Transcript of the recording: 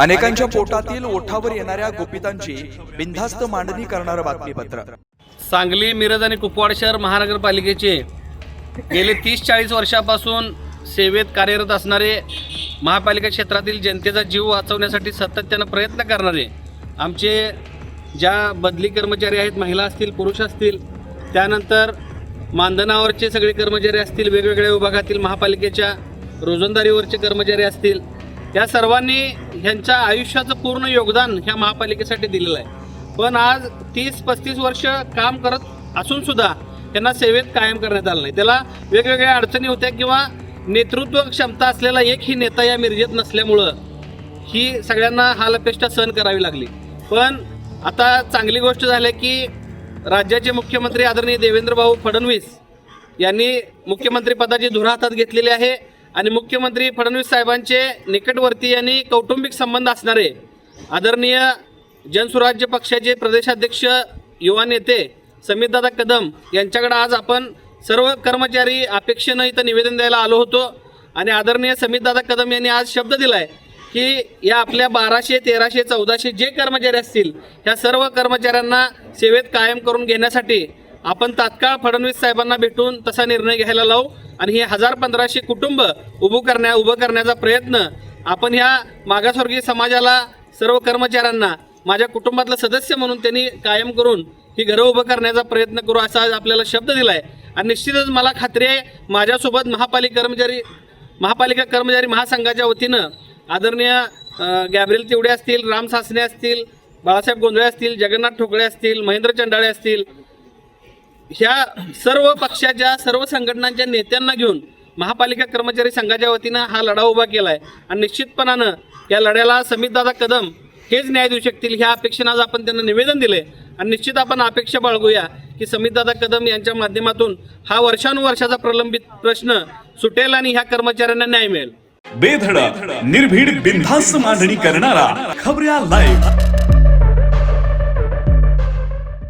अनेकांच्या पोटातील ओठावर येणाऱ्या गोपितांची बिनधास्त मांडणी करणारं बातमीपत्र. सांगली मिरज आणि कुपवाड शहर महानगरपालिकेचे गेले तीस चाळीस वर्षापासून सेवेत कार्यरत असणारे महापालिका क्षेत्रातील जनतेचा जीव वाचवण्यासाठी सातत्यानं प्रयत्न करणारे आमचे ज्या बदली कर्मचारी आहेत महिला असतील पुरुष असतील त्यानंतर मानधनावरचे सगळे कर्मचारी असतील वेगवेगळ्या विभागातील महापालिकेच्या रोजंदारीवरचे कर्मचारी असतील या सर्वांनी ह्यांच्या आयुष्याचं पूर्ण योगदान ह्या महापालिकेसाठी दिलेलं आहे. पण आज तीस पस्तीस वर्ष काम करत असून सुद्धा त्यांना सेवेत कायम करण्यात आलं नाही. त्याला वेगवेगळ्या अडचणी होत्या किंवा नेतृत्व क्षमता असलेला एकही नेता या मिरजेत नसल्यामुळं ही सगळ्यांना हालअपेष्टा सहन करावी लागली. पण आता चांगली गोष्ट झाली की राज्याचे मुख्यमंत्री आदरणीय देवेंद्रभाऊ फडणवीस यांनी मुख्यमंत्रीपदाची धुरा हातात घेतलेली आहे. आणि मुख्यमंत्री फडणवीस साहेबांचे निकटवर्ती आणि कौटुंबिक संबंध असणारे आदरणीय जनसुराज्य पक्षाचे प्रदेशाध्यक्ष युवा नेते समीरदादा कदम यांच्याकडे आज आपण सर्व कर्मचारी अपेक्षेनं इथं निवेदन द्यायला आलो होतो. आणि आदरणीय समीरदादा कदम यांनी आज शब्द दिलाय की या आपल्या बाराशे तेराशे चौदाशे जे कर्मचारी असतील ह्या सर्व कर्मचाऱ्यांना सेवेत कायम करून घेण्यासाठी आपण तात्काळ फडणवीस साहेबांना भेटून तसा निर्णय घ्यायला लावू आणि हे हजार पंधराशे कुटुंब उभं करण्या उभं करण्याचा प्रयत्न आपण ह्या मागासवर्गीय समाजाला सर्व कर्मचाऱ्यांना माझ्या कुटुंबातलं सदस्य म्हणून त्यांनी कायम करून ही घरं उभं करण्याचा प्रयत्न करू असा आज आपल्याला शब्द दिला आहे आणि निश्चितच मला खात्री आहे माझ्यासोबत महापालिका कर्मचारी महापालिका कर्मचारी महासंघाच्या वतीनं आदरणीय गॅब्रिल तिवडे असतील राम सासने असतील बाळासाहेब गोंधळे असतील जगन्नाथ ठोकळे असतील महेंद्र चंडाळे असतील ह्या सर्व पक्षाच्या सर्व संघटनांच्या नेत्यांना घेऊन महापालिका कर्मचारी संघाच्या वतीनं हा लढा उभा केला आहे आणि निश्चितपणानं या लढ्याला समितदादा कदम हेच न्याय देऊ शकतील ह्या अपेक्षेनं आज आपण त्यांना निवेदन दिले आणि निश्चित आपण अपेक्षा बाळगूया की समितदादा कदम यांच्या माध्यमातून हा वर्षानुवर्षाचा प्रलंबित प्रश्न सुटेल आणि ह्या कर्मचाऱ्यांना न्याय मिळेल. बेधडक निर्भीड बिनधास्त मांडणी करणारा खबऱ्या लाईव्ह